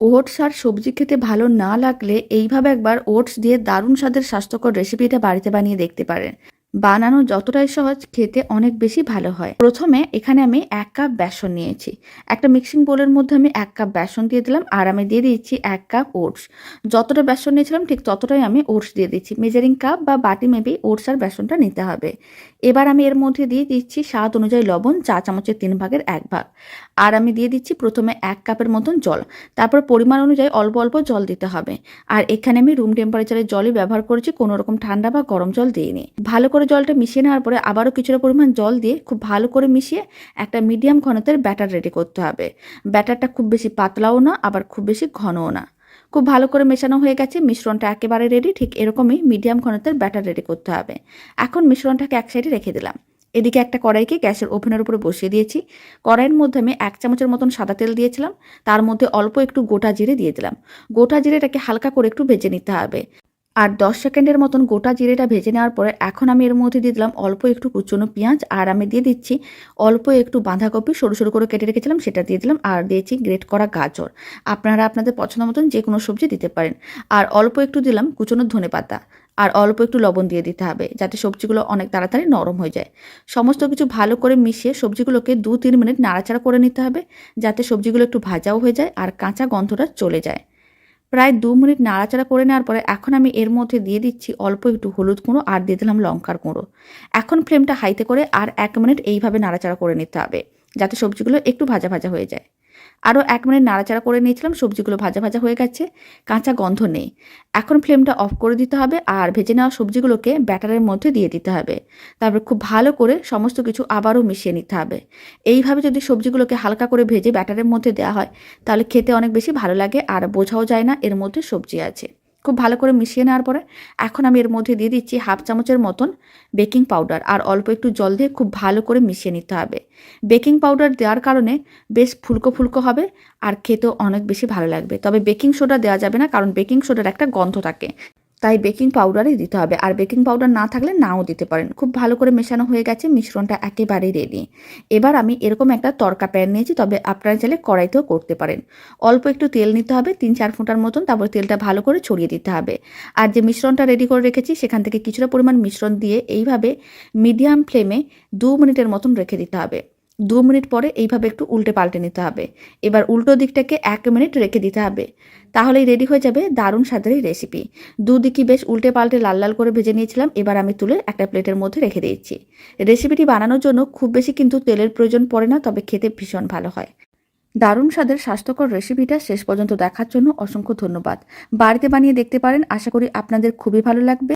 Oats আর সবজি খেতে ভালো না লাগলে এইভাবে একবার ওটস দিয়ে দারুণ স্বাদের স্বাস্থ্যকর রেসিপিটা বাড়িতে বানিয়ে দেখতে পারেন। বানানো যতটাই সহজ, খেতে অনেক বেশি ভালো হয়। প্রথমে এখানে আমি এক কাপ বেসন নিয়েছি। একটা মিক্সিং বোলের মধ্যে আমি এক কাপ বেসন দিয়ে দিলাম আর আমি দিয়ে দিচ্ছি এক কাপ ওটস। যতটা বেসন নিয়েছিলাম, ঠিক ততটাই আমি ওটস দিয়ে দিচ্ছি। মেজারিং কাপ বা বাটি মেপে ওটস আর বেসনটা নিতে হবে। এবার আমি এর মধ্যে দিয়ে দিচ্ছি স্বাদ অনুযায়ী লবণ, চা চামচের তিন ভাগের এক ভাগ। আর আমি দিয়ে দিচ্ছি প্রথমে এক কাপের মতন জল। তারপর পরিমাণ অনুযায়ী অল্প অল্প জল দিতে হবে। আর এখানে আমি রুম টেম্পারেচারের জলই ব্যবহার করেছি, কোনো রকম ঠান্ডা বা গরম জল দিইনি। ভালো করে জলটা মিশিয়ে নেওয়ার পরে আবারও কিছুটা পরিমাণ জল দিয়ে খুব ভালো করে মিশিয়ে একটা মিডিয়াম ঘনত্বের ব্যাটার রেডি করতে হবে। ব্যাটারটা খুব বেশি পাতলাও না, আবার খুব বেশি ঘনও না। খুব ভালো করে মেশানো হয়ে গেছে, মিশ্রণটা একেবারে রেডি ঠিক এরকমই মিডিয়াম ঘনত্বের ব্যাটার রেডি করতে হবে। এখন মিশ্রণটাকে এক সাইডে রেখে দিলাম। এদিকে একটা কড়াইকে গ্যাসের ওভেনের উপরে বসিয়ে দিয়েছি। কড়াইয়ের মধ্যে আমি এক চামচের মতন সাদা তেল দিয়েছিলাম। তার মধ্যে অল্প একটু গোটা জিরে দিয়ে দিলাম। গোটা জিরেটাকে হালকা করে একটু ভেজে নিতে হবে। আর দশ সেকেন্ডের মতন গোটা জিরেটা ভেজে নেওয়ার পরে এখন আমি এর মধ্যে দিয়ে দিলাম অল্প একটু কুচনো পেঁয়াজ, আর আমি দিয়ে দিচ্ছি অল্প একটু বাঁধাকপি। সরু সরু করে কেটে রেখেছিলাম, সেটা দিয়ে দিলাম, আর দিয়েছি গ্রেট করা গাজর। আপনারা আপনাদের পছন্দ মতন যে কোনো সবজি দিতে পারেন। আর অল্প একটু দিলাম কুচনো ধনে পাতা, আর অল্প একটু লবণ দিয়ে দিতে হবে, যাতে সবজিগুলো অনেক তাড়াতাড়ি নরম হয়ে যায়। সমস্ত কিছু ভালো করে মিশিয়ে সবজিগুলোকে দু তিন মিনিট নাড়াচাড়া করে নিতে হবে, যাতে সবজিগুলো একটু ভাজাও হয়ে যায় আর কাঁচা গন্ধটা চলে যায়। প্রায় দু মিনিট নাড়াচাড়া করে নেওয়ার পরে এখন আমি এর মধ্যে দিয়ে দিচ্ছি অল্প একটু হলুদ কুঁড়ো আর দিয়ে দিলাম লঙ্কার গুঁড়ো। এখন ফ্লেমটা হাইতে করে আর এক মিনিট এইভাবে নাড়াচাড়া করে নিতে হবে, যাতে সবজিগুলো একটু ভাজা ভাজা হয়ে যায়। আরও এক মিনিট নাড়াচাড়া করে নিয়েছিলাম, সবজিগুলো ভাজা ভাজা হয়ে গেছে, কাঁচা গন্ধ নেই। এখন ফ্লেমটা অফ করে দিতে হবে আর ভেজে নেওয়া সবজিগুলোকে ব্যাটারের মধ্যে দিয়ে দিতে হবে। তারপর খুব ভালো করে সমস্ত কিছু আবারও মিশিয়ে নিতে হবে। এইভাবে যদি সবজিগুলোকে হালকা করে ভেজে ব্যাটারের মধ্যে দেওয়া হয়, তাহলে খেতে অনেক বেশি ভালো লাগে আর বোঝাও যায় না এর মধ্যে সবজি আছে। খুব ভালো করে মিশিয়ে নেওয়ার পরে এখন আমি এর মধ্যে দিয়ে দিচ্ছি হাফ চামচের মতন বেকিং পাউডার আর অল্প একটু জল দিয়ে খুব ভালো করে মিশিয়ে নিতে হবে। বেকিং পাউডার দেওয়ার কারণে বেশ ফুলকো ফুলকো হবে আর খেতেও অনেক বেশি ভালো লাগবে। তবে বেকিং সোডা দেওয়া যাবে না কারণ বেকিং সোডার একটা গন্ধ থাকে। তাই বেকিং পাউডারই দিতে হবে। আর বেকিং পাউডার না থাকলে নাও দিতে পারেন। খুব ভালো করে মেশানো হয়ে গেছে, মিশ্রণটা একেবারেই রেডি এবার আমি এরকম একটা তরকা প্যান নিয়েছি, তবে আপনারা চাইলে কড়াইতেও করতে পারেন। অল্প একটু তেল নিতে হবে তিন চার ফোঁটার মতন, তারপর তেলটা ভালো করে ছড়িয়ে দিতে হবে। আর যে মিশ্রণটা রেডি করে রেখেছি, সেখান থেকে কিছুটা পরিমাণ মিশ্রণ দিয়ে এইভাবে মিডিয়াম ফ্লেমে দু মিনিটের মতন রেখে দিতে হবে। দু মিনিট পরে এইভাবে একটু উল্টে পাল্টে নিতে হবে। এবার উল্টো দিকটাকে এক মিনিট রেখে দিতে হবে। তাহলেই রেডি হয়ে যাবে দারুণ স্বাদের এই রেসিপি দুদিকই বেশ উল্টে পাল্টে লাল লাল করে ভেজে নিয়েছিলাম, এবার আমি তুলে একটা প্লেটের মধ্যে রেখে দিয়েছি রেসিপিটি বানানোর জন্য খুব বেশি কিন্তু তেলের প্রয়োজন পড়ে না, তবে খেতে ভীষণ ভালো হয়। দারুণ স্বাদের স্বাস্থ্যকর রেসিপিটা শেষ পর্যন্ত দেখার জন্য অসংখ্য ধন্যবাদ। বাড়িতে বানিয়ে দেখতে পারেন, আশা করি আপনাদের খুবই ভালো লাগবে।